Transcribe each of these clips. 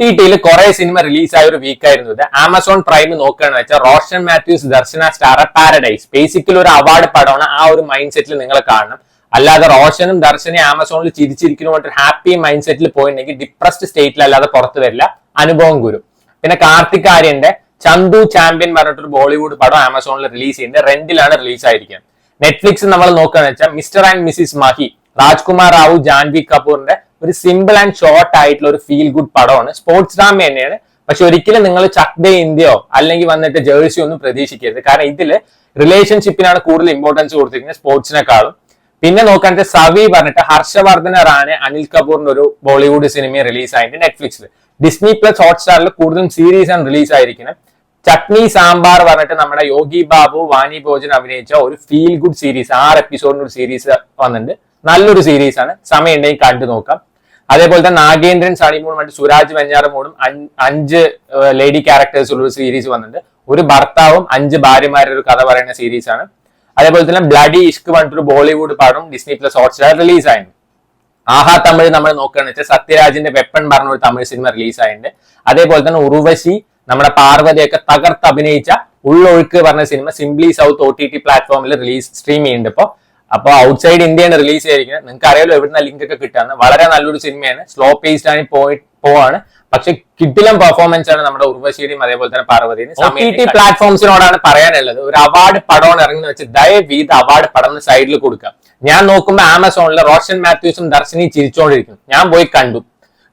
T ടിയിൽ കുറെ cinema റിലീസായ ഒരു വീക്ക് ആയിരുന്നു ഇത്. ആമസോൺ പ്രൈം നോക്കുകയാണെന്ന് വെച്ചാൽ Roshan Mathews Darshana star Paradise basically ഒരു അവാർഡ് പടമാണ്. ആ ഒരു മൈൻഡ് സെറ്റിൽ നിങ്ങൾ കാണണം. അല്ലാതെ റോഷനും ദർശനയും ആമസോണിൽ ചിരിച്ചിരിക്കുന്ന ഹാപ്പി മൈൻഡ് സെറ്റിൽ പോയിട്ടുണ്ടെങ്കിൽ ഡിപ്രസ്ഡ് സ്റ്റേറ്റിൽ അല്ലാതെ പുറത്തു വരില്ല. അനുഭവം ഗുരു പിന്നെ കാർത്തിക് ആര്യന്റെ ചന്തു ചാമ്പ്യൻ പറഞ്ഞിട്ടൊരു ബോളിവുഡ് പടം ആമസോണിൽ റിലീസ് ചെയ്യുന്നത് റെന്റിലാണ് റിലീസ് ആയിരിക്കുന്നത്. നെറ്റ്ഫ്ലിക്സ് നമ്മൾ നോക്കുകയാണെന്ന് വെച്ചാൽ Mr and Mrs Mahi Rajkummar Rao Janhvi കപൂറിന്റെ ഒരു സിമ്പിൾ ആൻഡ് ഷോർട്ട് ആയിട്ടുള്ള ഒരു ഫീൽ ഗുഡ് പടമാണ്. സ്പോർട്സ് ഡ്രാമ തന്നെയാണ്. പക്ഷെ ഒരിക്കലും നിങ്ങൾ ചക് ഡേ ഇന്ത്യയോ അല്ലെങ്കിൽ വന്നിട്ട് ജേഴ്സി ഒന്നും പ്രതീക്ഷിക്കരുത്. കാരണം ഇതിൽ റിലേഷൻഷിപ്പിനാണ് കൂടുതൽ ഇമ്പോർട്ടൻസ് കൊടുത്തിരിക്കുന്നത് സ്പോർട്സിനെക്കാളും പിന്നെ നോക്കാണ്ട് സവി പറഞ്ഞിട്ട് ഹർഷവർദ്ധന റാണെ അനിൽ കപൂറിന്റെ ഒരു ബോളിവുഡ് സിനിമ റിലീസ് ആയിട്ട് നെറ്റ്ഫ്ലിക്സിൽ ഡിസ്നി പ്ലസ് ഹോട്ട്സ്റ്റാറിൽ കൂടുതലും സീരീസ് ആണ് റിലീസ് ആയിരിക്കുന്നത്. ചട്നി സാമ്പാർ പറഞ്ഞിട്ട് നമ്മുടെ യോഗി ബാബു വാണി ഭോജൻ അഭിനയിച്ച ഒരു ഫീൽ ഗുഡ് സീരീസ് ആറ് എപ്പിസോഡിന്റെ ഒരു സീരീസ് വന്നിട്ടുണ്ട്. നല്ലൊരു സീരീസ് ആണ്. സമയം ഉണ്ടെങ്കിൽ കണ്ടു നോക്കാം. അതേപോലെ തന്നെ നാഗേന്ദ്രൻ സണിമൂൺ മറ്റു സുരാജ് വെഞ്ഞാറമൂടും അഞ്ച് ലേഡി ക്യാരക്ടേഴ്സ് ഉള്ള ഒരു സീരീസ് വന്നിട്ടുണ്ട്. ഒരു ഭർത്താവും അഞ്ച് ഭാര്യമാരുടെ ഒരു കഥ പറയുന്ന സീരീസ് ആണ്. അതേപോലെ തന്നെ ബ്ലഡി ഇഷ്ക് പറഞ്ഞിട്ടൊരു ബോളിവുഡ് പടം ഡിസ്നി പ്ലസ് ഹോട്ട്സ്റ്റാർ റിലീസ് ആയിരുന്നു ആഹാ തമിഴ് നമ്മൾ നോക്കുകയാണെന്ന് വെച്ചാൽ സത്യരാജിന്റെ വെപ്പൺ പറഞ്ഞ ഒരു തമിഴ് സിനിമ റിലീസ് ആയിട്ടുണ്ട്. അതേപോലെ തന്നെ ഉർവശി നമ്മുടെ പാർവതിയൊക്കെ തകർത്ത് അഭിനയിച്ച ഉള്ളൊഴുക്ക് പറഞ്ഞ cinema Simply South O T T പ്ലാറ്റ്ഫോമിൽ റിലീസ് സ്ട്രീം ചെയ്യുന്നുണ്ട് ഇപ്പോൾ അപ്പോൾ ഔട്ട്സൈഡ് ഇന്ത്യയാണ് റിലീസ് ചെയ്തിരിക്കുന്നത്. നിങ്ങൾക്ക് അറിയാലോ എവിടുന്ന ലിങ്ക് ഒക്കെ കിട്ടാന്ന്. വളരെ നല്ലൊരു സിനിമയാണ്. സ്ലോ പേസ്ഡ് ആണ് പോയി പോവാണ്. പക്ഷെ കിട്ടിലും പെർഫോമൻസ് ആണ് നമ്മുടെ ഉർവശിയുടെയും അതേപോലെ തന്നെ പാർവതിയും പ്ലാറ്റ്ഫോംസിനോടാണ് പറയാനുള്ളത്. ഒരു അവാർഡ് പടമാണ് ഇറങ്ങുന്ന വെച്ച് ദയവ് ഇത് അവാർഡ് പടം സൈഡിൽ കൊടുക്കാം ഞാൻ നോക്കുമ്പോൾ ആമസോണിൽ റോഷൻ മാത്യൂസും ദർശനി ചിരിച്ചുകൊണ്ടിരിക്കും ഞാൻ പോയി കണ്ടു.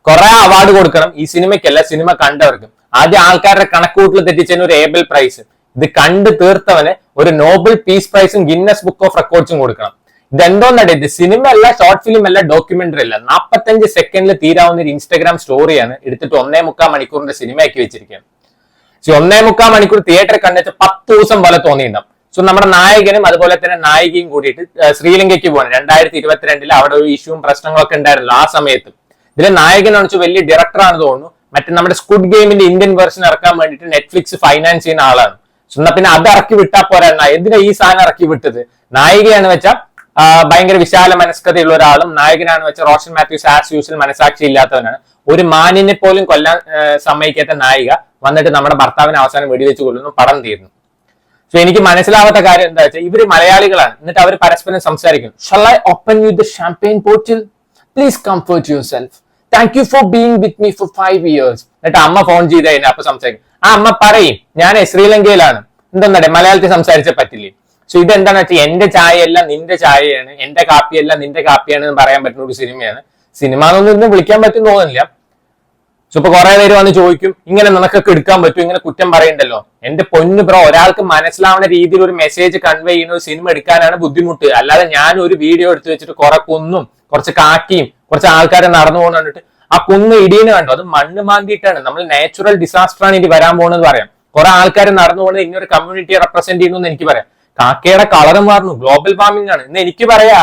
കുറെ അവാർഡ് കൊടുക്കണം. ഈ സിനിമയ്ക്കല്ല സിനിമ കണ്ടവർക്കും. ആദ്യം ആൾക്കാരുടെ കണക്കൂട്ടിൽ തെറ്റിച്ചതിന് ഒരു ഏബൽ പ്രൈസ് ഇത് കണ്ട് തീർത്തവന് ഒരു നോബൽ പീസ് പ്രൈസും ഗിന്നസ് ബുക്ക് ഓഫ് റെക്കോർഡ്സും കൊടുക്കണം. ഇതെന്തോന്നടേ ഇത് സിനിമ അല്ല ഷോർട്ട് ഫിലിം അല്ല ഡോക്യുമെന്ററി അല്ല. നാപ്പത്തഞ്ച് സെക്കൻഡിൽ തീരാവുന്ന ഒരു ഇൻസ്റ്റാഗ്രാം സ്റ്റോറിയാണ് എടുത്തിട്ട് ഒന്നേ മുക്കാൽ മണിക്കൂറിന്റെ സിനിമയാക്കി വെച്ചിരിക്കുകയാണ് സോ ഒന്നേ മുക്കാൽ മണിക്കൂർ തിയേറ്ററിൽ കണ്ടെച്ച പത്ത് ദിവസം പോലെ തോന്നിയിട്ടുണ്ടാവും. സോ നമ്മുടെ നായകനും അതുപോലെ തന്നെ നായികയും കൂടിയിട്ട് ശ്രീലങ്കയ്ക്ക് പോകണം രണ്ടായിരത്തി ഇരുപത്തിരണ്ടിൽ അവിടെ ഒരു ഇഷ്യൂവും പ്രശ്നങ്ങളൊക്കെ ഉണ്ടായിരുന്നല്ലോ ആ സമയത്ത്. ഇതിലെ നായകനാണെന്ന് വെച്ചാൽ വലിയ ഡയറക്ടറാണെന്ന് തോന്നുന്നു. മറ്റേ നമ്മുടെ സ്കുഡ് ഗെയിമിന്റെ ഇന്ത്യൻ വേർഷൻ ഇറക്കാൻ വേണ്ടിയിട്ട് നെറ്റ്ഫ്ലിക്സ് ഫൈനാൻസ് ചെയ്യുന്ന ആളാണ്. എന്നാ പിന്നെ അത് ഇറക്കി വിട്ടാ പോരാ. എന്തിനാ ഈ സാധനം ഇറക്കി വിട്ടത്? നായികയാണ് വെച്ചാൽ ഭയങ്കര വിശാല മനസ്കതയുള്ള ഒരാളും നായകനാണ് വെച്ചാൽ റോഷൻ മാത്യൂസ് ആസ് യൂസിൽ മനസാക്ഷി ഇല്ലാത്തവനാണ്. ഒരു മാനിനെ പോലും കൊല്ലാൻ സമ്മതിക്കാത്ത നായിക വന്നിട്ട് നമ്മുടെ ഭർത്താവിനെ അവസാനം വെടിവെച്ച് കൊല്ലുന്നു പടം തീർന്നു. സോ എനിക്ക് മനസ്സിലാവാത്ത കാര്യം എന്താ വെച്ചാൽ ഇവർ മലയാളികളാണ്. എന്നിട്ട് അവർ പരസ്പരം സംസാരിക്കും shall I open you the champagne bottle? Comfort yourself thank you for being with me for five years എന്നിട്ട് അമ്മ ഫോൺ ചെയ്ത് കഴിഞ്ഞാൽ അപ്പൊ സംസാരിക്കും. ആ അമ്മ പറയും ഞാൻ ശ്രീലങ്കയിലാണ്. എന്തെന്നടെ മലയാളത്തിൽ സംസാരിച്ച പറ്റില്ലേ? സോ ഇതെന്താണെന്ന് വെച്ചാൽ എന്റെ ചായയല്ല നിന്റെ ചായയാണ്. എന്റെ കാപ്പിയല്ല നിന്റെ കാപ്പിയാണ് എന്ന് പറയാൻ പറ്റുന്ന ഒരു സിനിമയാണ്. സിനിമ എന്നൊന്നും വിളിക്കാൻ പറ്റും തോന്നുന്നില്ല. സോ ഇപ്പൊ കുറെ പേര് വന്ന് ചോദിക്കും ഇങ്ങനെ നിനക്കൊക്കെ എടുക്കാൻ പറ്റും ഇങ്ങനെ കുറ്റം പറയണ്ടല്ലോ. എന്റെ പൊന്നു ബ്രോ ഒരാൾക്ക് മനസ്സിലാവുന്ന രീതിയിൽ ഒരു മെസ്സേജ് കൺവേ ചെയ്യുന്ന ഒരു സിനിമ എടുക്കാനാണ് ബുദ്ധിമുട്ട്. അല്ലാതെ ഞാൻ ഒരു വീഡിയോ എടുത്തു വെച്ചിട്ട് കുറെ കുന്നും കുറച്ച് കാക്കിയും കുറച്ച് ആൾക്കാരെ നടന്നു പോകുന്ന ആ കുന്ന് ഇടീന് കണ്ടു. അത് മണ്ണ് മാന്തിയിട്ടാണ്. നമ്മൾ നാച്ചുറൽ ഡിസാസ്റ്റർ ആണ് ഇനി വരാൻ പോകുന്നത് പറയാം. കുറെ ആൾക്കാർ നടന്നു പോകുന്നത് ഇന്നൊരു കമ്മ്യൂണിറ്റിയെ റെപ്രസെന്റ് ചെയ്യുന്നു എന്ന് എനിക്ക് പറയാം. കാക്കയുടെ കളറ് മാറുന്നു. ഗ്ലോബൽ വാർമിംഗ് ആണ്. എന്ന് എനിക്ക് പറയാ.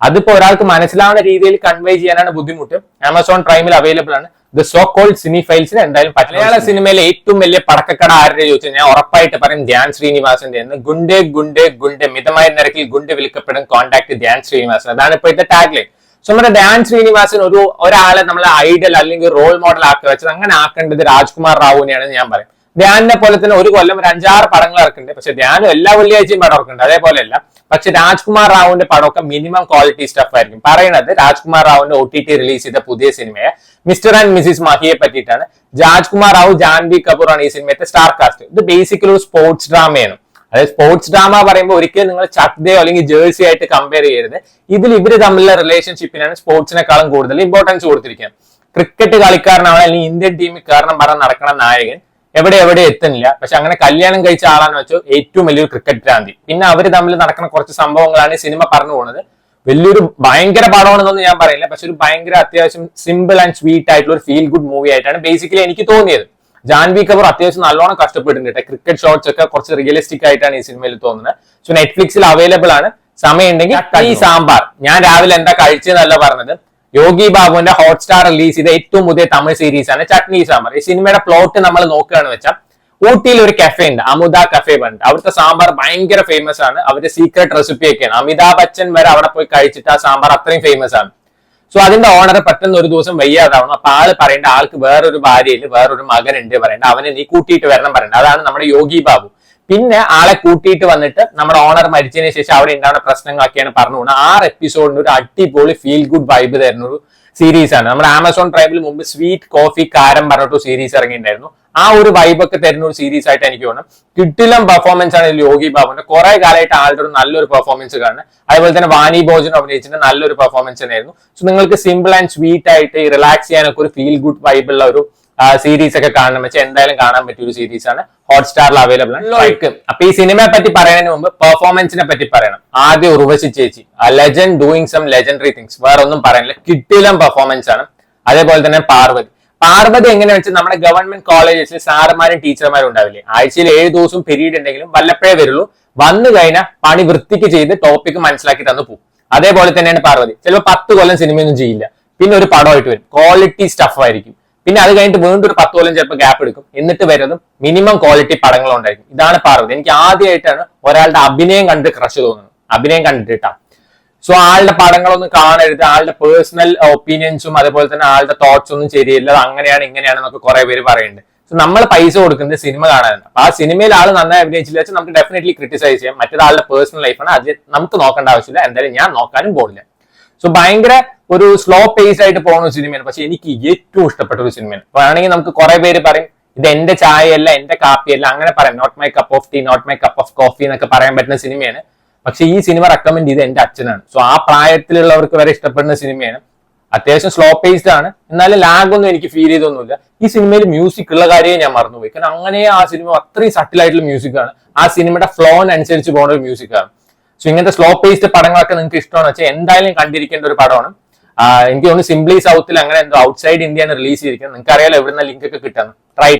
അതിപ്പോ ഒരാൾക്ക് മനസ്സിലാവുന്ന രീതിയിൽ കൺവേ ചെയ്യാനാണ് ബുദ്ധിമുട്ട്. ആമസോൺ പ്രൈമിൽ അവൈലബിൾ ആണ്. ദ സോ കോൾഡ് സിനി ഫൈൽസിന് എന്തായാലും മലയാള സിനിമയിലെ ഏറ്റവും വലിയ പടക്കക്കട ആരുടെ ചോദിച്ചാൽ ഞാൻ ഉറപ്പായിട്ട് പറയും ധ്യാൻ ശ്രീനിവാസന്റെ എന്ന് ഗുണ്ടേ ഗുണ്ടേ ഗുണ്ടേ മിതമായ നിരക്കിൽ ഗുണ്ട് വിളിക്കപ്പെടും കോൺടാക്ട് ധ്യാൻ ശ്രീനിവാസൻ. അതാണ് ഇപ്പോഴത്തെ ടാഗ് ലൈൻ സോ നമ്മുടെ ധ്യാൻ ശ്രീനിവാസൻ ഒരു ഒരാളെ നമ്മളെ ഐഡൽ അല്ലെങ്കിൽ റോൾ മോഡൽ ആക്കി വെച്ചത് അങ്ങനെ ആക്കേണ്ടത് രാജ്കുമാർ റാവുവിനെയാണെന്ന് ഞാൻ പറയും. ധ്യാനിനെ പോലെ തന്നെ ഒരു കൊല്ലം ഒരു അഞ്ചാറ് പടങ്ങൾ ഇറക്കുന്നുണ്ട്. പക്ഷെ ധ്യാനം എല്ലാ വെള്ളിയാഴ്ചയും പടം ഇറക്കുന്നുണ്ട്. അതേപോലെയല്ല പക്ഷെ രാജ്കുമാർ റാവുവിന്റെ പടമൊക്കെ മിനിമം ക്വാളിറ്റി സ്റ്റഫ് ആയിരിക്കും. പറയുന്നത് രാജ്കുമാർ റാവുവിന്റെ ഒ ടി ടി റിലീസ് ചെയ്ത പുതിയ സിനിമയെ മിസ്റ്റർ ആൻഡ് മിസിസ് മഹിയെ പറ്റിയിട്ടാണ്. രാജ്കുമാർ റാവു ജാൻവി കപൂർ ആണ് ഈ സിനിമയത്തെ സ്റ്റാർ കാസ്റ്റ് ഇത് ബേസിക്കലി ഒരു സ്പോർട്സ് ഡ്രാമയാണ് അതായത് സ്പോർട്സ് ഡ്രാമ പറയുമ്പോൾ ഒരിക്കലും നിങ്ങൾ ചക്തയോ അല്ലെങ്കിൽ ജേഴ്സി ആയിട്ട് കമ്പയർ ചെയ്യരുത്. ഇതിൽ ഇവർ തമ്മിലുള്ള റിലേഷൻഷിപ്പിനാണ് സ്പോർട്സിനെക്കാളും കൂടുതൽ ഇമ്പോർട്ടൻസ് കൊടുത്തിരിക്കുന്നത്. ക്രിക്കറ്റ് കളിക്കാരനാണ് അല്ലെങ്കിൽ ഇന്ത്യൻ ടീമിൽ കാരണം പറഞ്ഞ് നടക്കണ നായകൻ എവിടെ എവിടെ എത്തുന്നില്ല. പക്ഷെ അങ്ങനെ കല്യാണം കഴിച്ച ആളാന്ന് വെച്ചു ഏറ്റവും വലിയൊരു ക്രിക്കറ്റ് ഭ്രാന്തി പിന്നെ അവർ തമ്മിൽ നടക്കുന്ന കുറച്ച് സംഭവങ്ങളാണ് ഈ സിനിമ പറഞ്ഞു പോകുന്നത്. വലിയൊരു ഭയങ്കര പടമാണെന്നൊന്നും ഞാൻ പറയില്ല. പക്ഷെ ഒരു ഭയങ്കര അത്യാവശ്യം സിമ്പിൾ ആൻഡ് സ്വീറ്റ് ആയിട്ടുള്ള ഒരു ഫീൽ ഗുഡ് മൂവി ആയിട്ടാണ് ബേസിക്കലി എനിക്ക് തോന്നിയത്. ജാൻവി കപൂർ അത്യാവശ്യം നല്ലോണം കഷ്ടപ്പെട്ടിട്ടുണ്ട് ക്രിക്കറ്റ് ഷോട്ട്സ് ഒക്കെ കുറച്ച് റിയലിസ്റ്റിക് ആയിട്ടാണ് ഈ സിനിമയിൽ തോന്നുന്നത്. സോ നെറ്റ്ഫ്ലിക്സിൽ അവൈലബിൾ ആണ്. സമയം ഉണ്ടെങ്കിൽ ഈ സാമ്പാർ. ഞാൻ രാവിലെ എന്താ കഴിച്ചതെന്നല്ല പറഞ്ഞത്. യോഗി ബാബുവിന്റെ ഹോട്ട്സ്റ്റാർ റിലീസ് ചെയ്ത ഏറ്റവും പുതിയ തമിഴ് സീരീസ് ആണ്. ചട്നി സാമ്പാർ. ഈ സിനിമയുടെ പ്ലോട്ട് നമ്മൾ നോക്കുകയാണ് വെച്ചാൽ ഊട്ടിയിൽ ഒരു കഫേ ഉണ്ട് അമുദ കഫേ ഉണ്ട് അവിടുത്തെ സാമ്പാർ ഭയങ്കര ഫേമസ് ആണ്. അവരുടെ സീക്രട്ട് റെസിപ്പി ഒക്കെയാണ്. അമിതാഭ് ബച്ചൻ വരെ അവിടെ പോയി കഴിച്ചിട്ട് ആ സാമ്പാർ അത്രയും ഫേമസ് ആണ്. സോ അതിന്റെ ഓണർ പെട്ടെന്ന് ഒരു ദിവസം വയ്യാതാവണം അപ്പൊ ആൾ പറയേണ്ട ആൾക്ക് വേറൊരു ഭാര്യയിൽ വേറൊരു മകനുണ്ട് പറയേണ്ട. അവനെ നീ കൂട്ടിയിട്ട് വരണം പറയണ്ട. അതാണ് നമ്മുടെ യോഗി ബാബു. പിന്നെ ആളെ കൂട്ടിയിട്ട് വന്നിട്ട് നമ്മുടെ ഓണർ മരിച്ചതിന് ശേഷം അവിടെ ഉണ്ടാവുന്ന പ്രശ്നങ്ങളൊക്കെയാണ് പറഞ്ഞു പോകുന്നത്. ആറ് എപ്പിസോഡിന് ഒരു അടിപൊളി ഫീൽ ഗുഡ് വൈബ് തരുന്ന ഒരു സീരീസ് ആണ്. നമ്മുടെ ആമസോൺ പ്രൈമിൽ മുമ്പ് സ്വീറ്റ് കോഫി കാരം പറഞ്ഞിട്ട് സീരീസ് ഇറങ്ങിയിട്ടുണ്ടായിരുന്നു. ആ ഒരു വൈബൊക്കെ തരുന്ന ഒരു സീരീസ് ആയിട്ട് എനിക്ക് തോന്നുന്നു. കിട്ടിലും പെർഫോമൻസ് ആണ് യോഗി ബാബുന്റെ കുറെ കാലമായിട്ട് ആളുടെ ഒരു നല്ലൊരു പെർഫോമൻസ് കാണുന്നത് അതുപോലെ തന്നെ വാണി ഭോജൻ അഭിനയിച്ചിട്ട് നല്ലൊരു പെർഫോമൻസ് തന്നെയായിരുന്നു. സോ നിങ്ങൾക്ക് സിമ്പിൾ ആൻഡ് സ്വീറ്റ് ആയിട്ട് റിലാക്സ് ചെയ്യാനൊക്കെ ഒരു ഫീൽ ഗുഡ് വൈബുള്ള ഒരു സീരീസ് ഒക്കെ കാണണം. വെച്ചാൽ എന്തായാലും കാണാൻ പറ്റിയ ഒരു സീരീസ് ആണ്. ഹോട്ട്സ്റ്റാറിൽ അവൈലബിൾ ആണ്. ലൈക്ക് അപ്പൊ ഈ സിനിമയെ പറ്റി പറയുന്നതിന് മുമ്പ് പെർഫോമൻസിനെ പറ്റി പറയണം. ആദ്യം ഉർവശി ചേച്ചി. Legend doing some legendary things വേറെ ഒന്നും പറയാനില്ല. കിട്ടിയിലും പെർഫോമൻസ് ആണ്. അതേപോലെ തന്നെ പാർവതി. പാർവതി എങ്ങനെയാണെന്ന് വെച്ചാൽ നമ്മുടെ ഗവൺമെന്റ് കോളേജസിൽ സാറുമാരും ടീച്ചർമാരും ഉണ്ടാവില്ലേ? ആഴ്ചയിൽ ഏഴ് ദിവസവും പീരീഡ് ഉണ്ടെങ്കിലും വല്ലപ്പോഴേ വരുള്ളൂ. വന്നു കഴിഞ്ഞാൽ പണി വൃത്തിക്ക് ചെയ്ത് ടോപ്പിക്ക് മനസ്സിലാക്കി തന്നു പോകും അതേപോലെ തന്നെയാണ് പാർവതി. ചിലപ്പോൾ പത്ത് കൊല്ലം സിനിമയൊന്നും ചെയ്യില്ല. പിന്നെ ഒരു പടമായിട്ട് വരും. ക്വാളിറ്റി സ്റ്റഫ് ആയിരിക്കും. പിന്നെ അത് കഴിഞ്ഞിട്ട് വീണ്ടും ഒരു പത്ത് കൊല്ലം ചിലപ്പോൾ ഗ്യാപ്പ് എടുക്കും. എന്നിട്ട് വരുന്നതും മിനിമം ക്വാളിറ്റി പടങ്ങൾ ഉണ്ടായിരിക്കും ഇതാണ് പാർവതി. എനിക്ക് ആദ്യമായിട്ടാണ് ഒരാളുടെ അഭിനയം കണ്ട് ക്രഷ് തോന്നുന്നത്. അഭിനയം കണ്ടിട്ടാ. സോ ആളുടെ പടങ്ങളൊന്നും കാണരുത്. ആളുടെ പേഴ്സണൽ ഒപ്പീനിയൻസും അതേപോലെ തന്നെ ആളുടെ തോട്ട്സ് ഒന്നും ശരിയല്ല. അങ്ങനെയാണ് ഇങ്ങനെയാണ് എന്നൊക്കെ കുറെ പേര് പറയുന്നുണ്ട്. സോ നമ്മൾ പൈസ കൊടുക്കുന്നത് സിനിമ കാണാനാണ്. അപ്പൊ ആ സിനിമയിൽ ആൾ നന്നായി അഭിനയിച്ചില്ല വെച്ചാൽ നമുക്ക് ഡെഫിനറ്റ്ലി ക്രിറ്റിസൈസ് ചെയ്യാം. മറ്റൊരാളുടെ പേഴ്സണൽ ലൈഫാണ് അത് നമുക്ക് നോക്കേണ്ട ആവശ്യമില്ല. എന്തായാലും ഞാൻ നോക്കാനും പോകുന്നില്ല സോ ഭയങ്കര ഒരു സ്ലോ പേസ് ആയിട്ട് പോകുന്ന സിനിമയാണ് പക്ഷെ എനിക്ക് ഏറ്റവും ഇഷ്ടപ്പെട്ട ഒരു സിനിമയാണ് ആണെങ്കിൽ നമുക്ക് കുറെ പേര് പറയും ഇത് എന്റെ ചായയല്ല എന്റെ കാപ്പിയല്ല അങ്ങനെ പറയാം. Not my cup of tea not my cup of coffee എന്നൊക്കെ പറയാൻ പറ്റുന്ന സിനിമയാണ് പക്ഷെ ഈ സിനിമ റെക്കമെൻഡ് ചെയ്ത് എന്റെ അച്ഛനാണ്. സോ ആ പ്രായത്തിലുള്ളവർക്ക് വരെ ഇഷ്ടപ്പെടുന്ന സിനിമയാണ് അത്യാവശ്യം സ്ലോ പേസ്ഡ് ആണ്. എന്നാലും ലാഗ് ഒന്നും എനിക്ക് ഫീൽ ചെയ്തൊന്നുമില്ല. ഈ സിനിമയിൽ മ്യൂസിക് ഉള്ള കാര്യമേ ഞാൻ മറന്നുപോയി. കാരണം അങ്ങനെ ആ സിനിമ അത്രയും സട്ടിലായിട്ടുള്ള മ്യൂസിക് ആണ്. ആ സിനിമയുടെ ഫ്ലോനനുസരിച്ച് പോകുന്ന ഒരു മ്യൂസിക് ആണ്. സോ ഇങ്ങനത്തെ സ്ലോ പേസ്ഡ് പടങ്ങളൊക്കെ നിങ്ങൾക്ക് ഇഷ്ടമാണെന്ന് വെച്ചാൽ എന്തായാലും കണ്ടിരിക്കേണ്ട ഒരു പടമാണ്. എനിക്ക് തോന്നുന്നു സിംപ്ലി സൗത്തിൽ അങ്ങനെ എന്തോ ഔട്ട്സൈഡ് ഇന്ത്യയാണ് റിലീസ് ചെയ്തിരിക്കുന്നത്. നിങ്ങൾക്ക് അറിയാലോ എവിടുന്ന ലിങ്ക് ഒക്കെ കിട്ടുന്നത്.